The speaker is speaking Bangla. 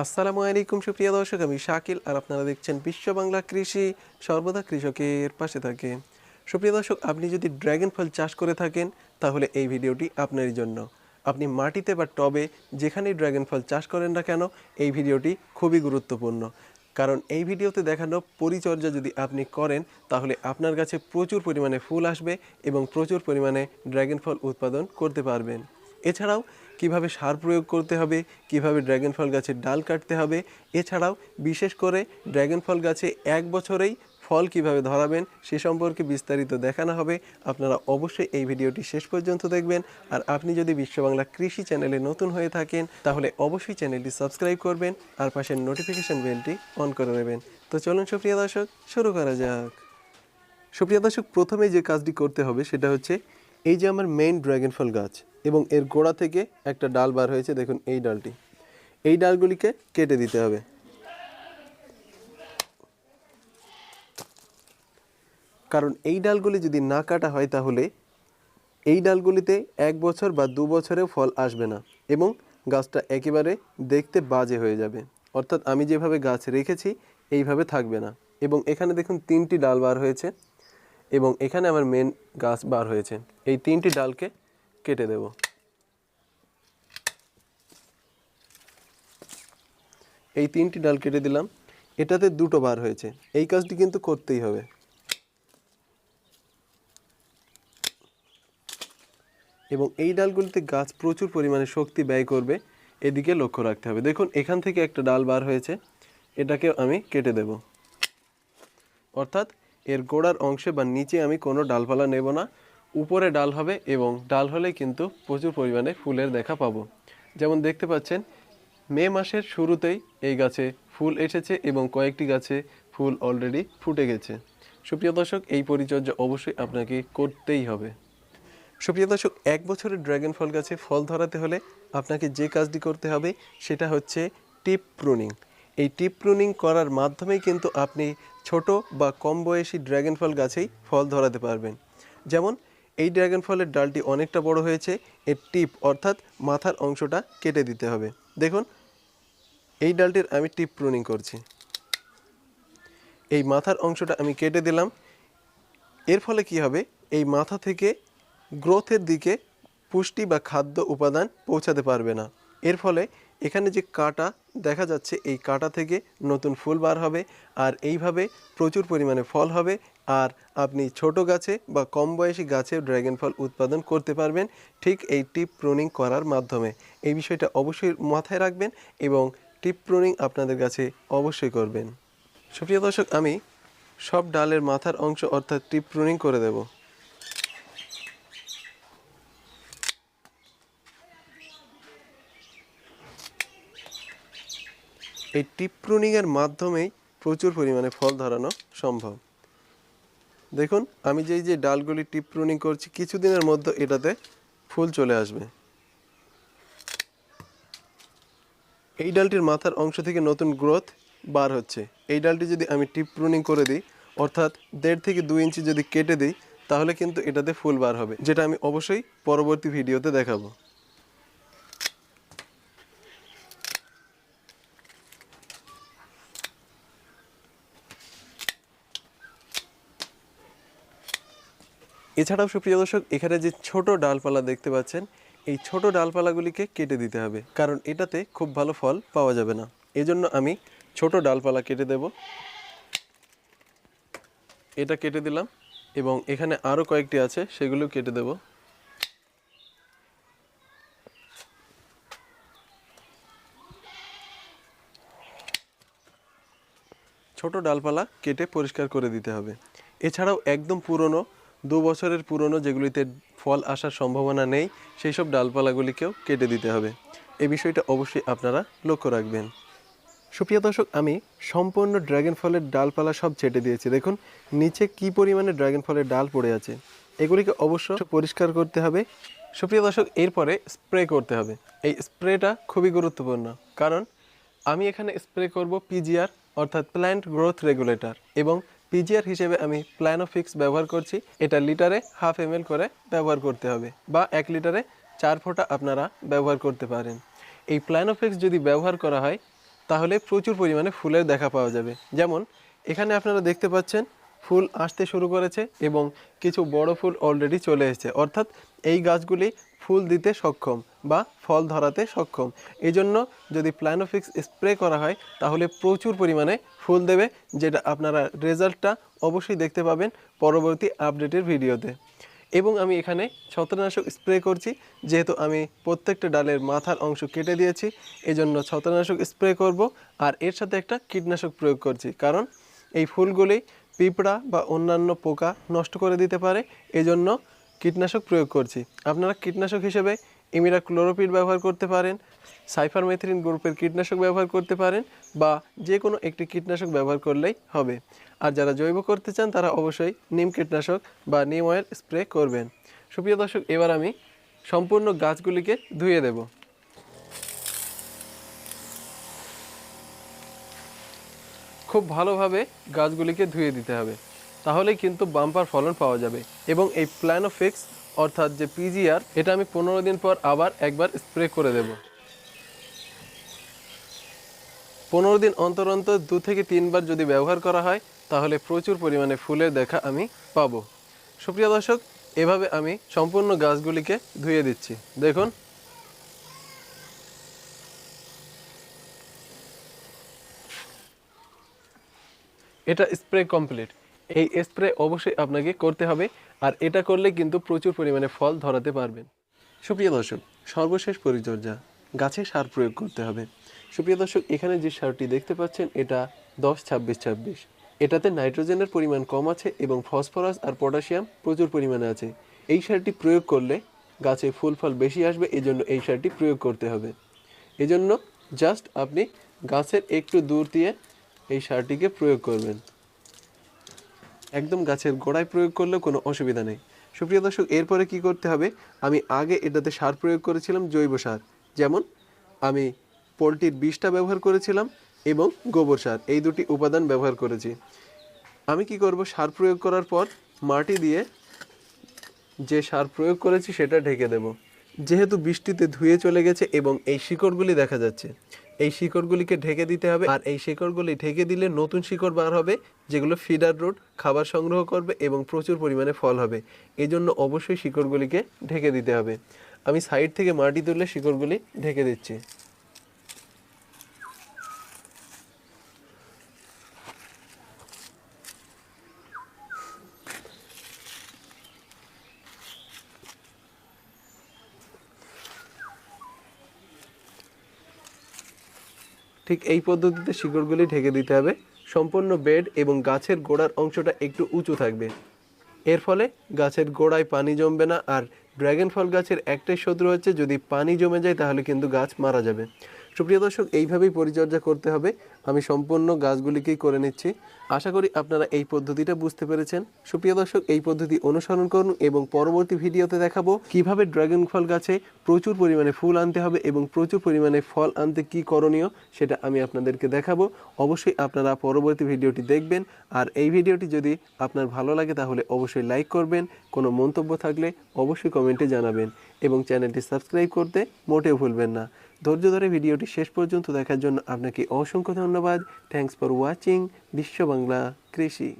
আসসালামু আলাইকুম, সুপ্রিয় দর্শক, আমি শাকিল আর আপনারা দেখছেন বিশ্ব বাংলা কৃষি, সর্বদা কৃষকের পাশে থাকে। সুপ্রিয় দর্শক, আপনি যদি ড্রাগন ফল চাষ করে থাকেন, তাহলে এই ভিডিওটি আপনারই জন্য। আপনি মাটিতে বা টবে যেখানেই ড্রাগন ফল চাষ করেন না কেন, এই ভিডিওটি খুবই গুরুত্বপূর্ণ। কারণ এই ভিডিওতে দেখানো পরিচর্যা যদি আপনি করেন, তাহলে আপনার কাছে প্রচুর পরিমাণে ফুল আসবে এবং প্রচুর পরিমাণে ড্রাগন ফল উৎপাদন করতে পারবেন। এছাড়াও কীভাবে সার প্রয়োগ করতে হবে, কীভাবে ড্রাগন ফল গাছের ডাল কাটতে হবে, এছাড়াও বিশেষ করে ড্রাগন ফল গাছে এক বছরেই ফল কীভাবে ধরাবেন সে সম্পর্কে বিস্তারিত দেখানো হবে। আপনারা অবশ্যই এই ভিডিওটি শেষ পর্যন্ত দেখবেন। আর আপনি যদি বিশ্ব বাংলা কৃষি চ্যানেলে নতুন হয়ে থাকেন, তাহলে অবশ্যই চ্যানেলটি সাবস্ক্রাইব করবেন আর পাশের নোটিফিকেশন বেলটি অন করে নেবেন। তো চলুন সুপ্রিয় দর্শক, শুরু করা যাক। সুপ্রিয় দর্শক, প্রথমে যে কাজটি করতে হবে সেটা হচ্ছে এই যে আমার মেইন ড্রাগন ফল গাছ এবং এর গোড়া থেকে একটা ডাল বার হয়েছে, দেখুন এই ডালটি। এই ডালগুলিকে কেটে দিতে হবে। কারণ এই ডালগুলি যদি না কাটা হয় তাহলে এই ডালগুলিতে এক বছর বা দু বছরেও ফল আসবে না এবং গাছটা একেবারে দেখতে বাজে হয়ে যাবে। অর্থাৎ আমি যেভাবে গাছ রেখেছি, এইভাবে থাকবে না। এবং এখানে দেখুন তিনটি ডাল বার হয়েছে এবং এখানে আমার মেন গাছ বার হয়েছে। এই তিনটি ডালকে কেটে দেব। এই তিনটি ডাল কেটে দিলাম। এটাতে দুটো বার হয়েছে। এই কাজটি কিন্তু করতেই হবে। এবং এই ডালগুলিতে গাছ প্রচুর পরিমাণে শক্তি ব্যয় করবে। এদিকে লক্ষ্য রাখতে হবে। দেখুন, এখান থেকে একটা ডাল বার হয়েছে। এটাকে আমি কেটে দেব। অর্থাৎ এর গোড়ার অংশে বা নিচে আমি কোনো ডালপালা নেব না। উপরে ডাল হবে এবং ডাল হলে কিন্তু প্রচুর পরিমাণে ফুলের দেখা পাবো। যেমন দেখতে পাচ্ছেন, মে মাসের শুরুতেই এই গাছে ফুল এসেছে এবং কয়েকটি গাছে ফুল অলরেডি ফুটে গেছে। সুপ্রিয় দর্শক, এই পরিচর্যা অবশ্যই আপনাকে করতেই হবে। সুপ্রিয় দর্শক, এক বছরের ড্রাগন ফল গাছে ফল ধরাতে হলে আপনাকে যে কাজটি করতে হবে সেটা হচ্ছে টিপ প্রুনিং এই টিপ প্রুনিং করার মাধ্যমেই কিন্তু আপনি ছোট বা কম বয়সী ড্রাগন ফল গাছেই ফল ধরাতে পারবেন। যেমন এই ড্রাগন ফলের ডালটি অনেকটা বড় হয়েছে, এর টিপ অর্থাৎ মাথার অংশটা কেটে দিতে হবে। দেখুন, এই ডালটির আমি টিপ প্রুনিং করছি। এই মাথার অংশটা আমি কেটে দিলাম। এর ফলে কি হবে? এই মাথা থেকে গ্রোথের দিকে পুষ্টি বা খাদ্য উপাদান পৌঁছাতে পারবে না। এর ফলে এখানে যে কাটা দেখা যাচ্ছে, এই কাটা থেকে নতুন ফুল বার হবে আর এইভাবে প্রচুর পরিমাণে ফল হবে আর আপনি ছোট গাছে বা কম বয়সী গাছে ড্রাগন ফল উৎপাদন করতে পারবেন ঠিক এই টিপ প্রুনিং করার মাধ্যমে। এই বিষয়টা অবশ্যই মাথায় রাখবেন এবং টিপ প্রুনিং আপনাদের কাছে অবশ্যই করবেন। সুপ্রিয় দর্শক, আমি সব ডালের মাথার অংশ অর্থাৎ টিপ প্রুনিং করে দেব। এই টিপ প্রুনিংয়ের মাধ্যমেই প্রচুর পরিমাণে ফল ধরানো সম্ভব। দেখুন, আমি যেই যে ডালগুলি টিপ প্রুনিং করছি, কিছুদিনের মধ্যে এটাতে ফুল চলে আসবে। এই ডালটির মাথার অংশ থেকে নতুন গ্রোথ বার হচ্ছে। এই ডালটি যদি আমি টিপ প্রুনিং করে দিই, অর্থাৎ দেড় থেকে দুই ইঞ্চি যদি কেটে দিই, তাহলে কিন্তু এটাতে ফুল বার হবে, যেটা আমি অবশ্যই পরবর্তী ভিডিওতে দেখাবো। এছাড়াও সুপ্রিয় দর্শক, এখানে যে ছোট ডালপালা দেখতে পাচ্ছেন, এই ছোট ডালপালাগুলিকে কেটে দিতে হবে, কারণ এটাতে খুব ভালো ফল পাওয়া যাবে না। এজন্য আমি ছোট ডালপালা কেটে দেব। এটা কেটে দিলাম, এবং এখানে আরও কয়েকটি আছে, সেগুলো কেটে দেব। ছোট ডালপালা কেটে পরিষ্কার করে দিতে হবে। এছাড়াও একদম পুরনো দু বছরের পুরনো যেগুলিতে ফল আসার সম্ভাবনা নেই, সেই সব ডালপালাগুলিকেও কেটে দিতে হবে। এই বিষয়টা অবশ্যই আপনারা লক্ষ্য রাখবেন। সুপ্রিয় দর্শক, আমি সম্পূর্ণ ড্রাগন ফলের ডালপালা সব ছেটে দিয়েছি। দেখুন, নিচে কি পরিমাণে ড্রাগন ফলের ডাল পড়ে আছে। এগুলিকে অবশ্য পরিষ্কার করতে হবে। সুপ্রিয় দর্শক, এরপরে স্প্রে করতে হবে। এই স্প্রেটা খুবই গুরুত্বপূর্ণ, কারণ আমি এখানে স্প্রে করব পিজিআর, অর্থাৎ প্ল্যান্ট গ্রোথ রেগুলেটর, এবং পিজিআর হিসেবে আমি প্ল্যানোফিক্স ব্যবহার করছি। এটা লিটারে হাফ এম করে ব্যবহার করতে হবে বা এক লিটারে চার ফোঁটা আপনারা ব্যবহার করতে পারেন। এই প্ল্যানোফিক্স যদি ব্যবহার করা হয়, তাহলে প্রচুর পরিমাণে ফুলের দেখা পাওয়া যাবে। যেমন, এখানে আপনারা দেখতে পাচ্ছেন, ফুল আসতে শুরু করেছে এবং কিছু বড় ফুল অলরেডি চলে এসেছে। অর্থাৎ এই গাছগুলি ফুল দিতে সক্ষম বা ফল ধরাতে সক্ষম। এই জন্য যদি প্ল্যানোফিক্স স্প্রে করা হয়, তাহলে প্রচুর পরিমাণে ফুল দেবে, যেটা আপনারা রেজাল্টটা অবশ্যই দেখতে পাবেন পরবর্তী আপডেটের ভিডিওতে। এবং আমি এখানে ছত্রনাশক স্প্রে করছি, যেহেতু আমি প্রত্যেকটা ডালের মাথার অংশ কেটে দিয়েছি, এজন্য ছত্রনাশক স্প্রে করব আর এর সাথে একটা কীটনাশক প্রয়োগ করছি। কারণ এই ফুলগুলি পিঁপড়া বা অন্যান্য পোকা নষ্ট করে দিতে পারে, এজন্য কীটনাশক প্রয়োগ করছি। আপনারা কীটনাশক হিসেবে ইমিরা ক্লোরোপিড ব্যবহার করতে পারেন, সাইফারমেথ্রিন গ্রুপের কীটনাশক ব্যবহার করতে পারেন, বা যে কোনো একটি কীটনাশক ব্যবহার করলেই হবে। আর যারা জৈব করতে চান, তারা অবশ্যই নিম কীটনাশক বা নিম অয়েল স্প্রে করবেন। সুপ্রিয় দর্শক, এবার আমি সম্পূর্ণ গাছগুলিকে ধুয়ে দেব। খুব ভালোভাবে গাছগুলিকে ধুয়ে দিতে হবে। তাহলেই কিন্তু বাম্পার ফলন পাওয়া যাবে। এবং এই প্ল্যানোফিক্স অর্থাৎ যে পিজিআর এটা আমি পনেরো দিন পর আবার একবার স্প্রে করে দেব। পনেরো দিন অন্তর অন্তর দু থেকে তিনবার যদি ব্যবহার করা হয়, তাহলে প্রচুর পরিমাণে ফুলের দেখা আমি পাবো। সুপ্রিয় দর্শক, এভাবে আমি সম্পূর্ণ গাছগুলিকে ধুয়ে দিচ্ছি। দেখুন। এটা স্প্রে কমপ্লিট এই স্প্রে অবশ্যই আপনাকে করতে হবে। আর এটা করলে কিন্তু প্রচুর পরিমাণে ফল ধরাতে পারবেন। সুপ্রিয় দর্শক, সর্বশেষ পরিচর্যা, গাছে সার প্রয়োগ করতে হবে। সুপ্রিয় দর্শক, এখানে যে সারটি দেখতে পাচ্ছেন, এটা দশ ছাব্বিশ ছাব্বিশ। এটাতে নাইট্রোজেনের পরিমাণ কম আছে এবং ফসফরাস আর পটাশিয়াম প্রচুর পরিমাণে আছে। এই সারটি প্রয়োগ করলে গাছে ফুল ফল বেশি আসবে, এজন্য এই সারটি প্রয়োগ করতে হবে। এজন্য জাস্ট আপনি গাছের একটু দূর দিয়ে এই সারটিকে প্রয়োগ করবেন। একদম গাছের গোড়ায় প্রয়োগ করলেও কোনো অসুবিধা নেই। সুপ্রিয় দর্শক, এরপরে কি করতে হবে? আমি আগে এটাতে সার প্রয়োগ করেছিলাম, জৈব সার। যেমন, আমি পোলট্রির বিষটা ব্যবহার করেছিলাম এবং গোবর সার, এই দুটি উপাদান ব্যবহার করেছি। আমি কি করব? সার প্রয়োগ করার পর মাটি দিয়ে যে সার প্রয়োগ করেছি সেটা ঢেকে দেব। যেহেতু বৃষ্টিতে ধুয়ে চলে গেছে এবং এই শিকড়গুলি দেখা যাচ্ছে। এই শিকড়গুলিকে ঢেকে দিতে হবে আর এই শিকড়গুলি ঢেকে দিলে নতুন শিকড় বার হবে, যেগুলো ফিডার রুট, খাবার সংগ্রহ করবে এবং প্রচুর পরিমাণে ফল হবে। এই জন্য অবশ্যই শিকড়গুলিকে ঢেকে দিতে হবে। আমি সাইড থেকে মাটি তুলে শিকড়গুলি ঢেকে দিচ্ছি। ঠিক এই পদ্ধতিতে শিকড়গুলি ঢেকে দিতে হবে। সম্পূর্ণ বেড এবং গাছের গোড়ার অংশটা একটু উঁচু থাকবে। এর ফলে গাছের গোড়ায় পানি জমবে না আর ড্র্যাগন ফল গাছের একটাই শত্রু হচ্ছে যদি পানি জমে যায় তাহলে কিন্তু গাছ মারা যাবে। সুপ্রিয় দর্শক, এইভাবেই পরিচর্যা করতে হবে। আমি সম্পূর্ণ গাছগুলিকেই করে নিচ্ছি। আশা করি আপনারা এই পদ্ধতিটা বুঝতে পেরেছেন। সুপ্রিয় দর্শক, এই পদ্ধতি অনুসরণ করুন এবং পরবর্তী ভিডিওতে দেখাবো কীভাবে ড্রাগন ফল গাছে প্রচুর পরিমাণে ফুল আনতে হবে এবং প্রচুর পরিমাণে ফল আনতে কি করণীয় সেটা আমি আপনাদেরকে দেখাবো। অবশ্যই আপনারা পরবর্তী ভিডিওটি দেখবেন। আর এই ভিডিওটি যদি আপনার ভালো লাগে, তাহলে অবশ্যই লাইক করবেন। কোনো মন্তব্য থাকলে অবশ্যই কমেন্টে জানাবেন এবং চ্যানেলটি সাবস্ক্রাইব করতে মোটেও ভুলবেন না। ধৈর্য ধরে ভিডিওটি শেষ পর্যন্ত দেখার জন্য আপনাকে অসংখ্য ধন্যবাদ। থ্যাংকস ফর ওয়াচিং বিশ্ব বাংলা কৃষি।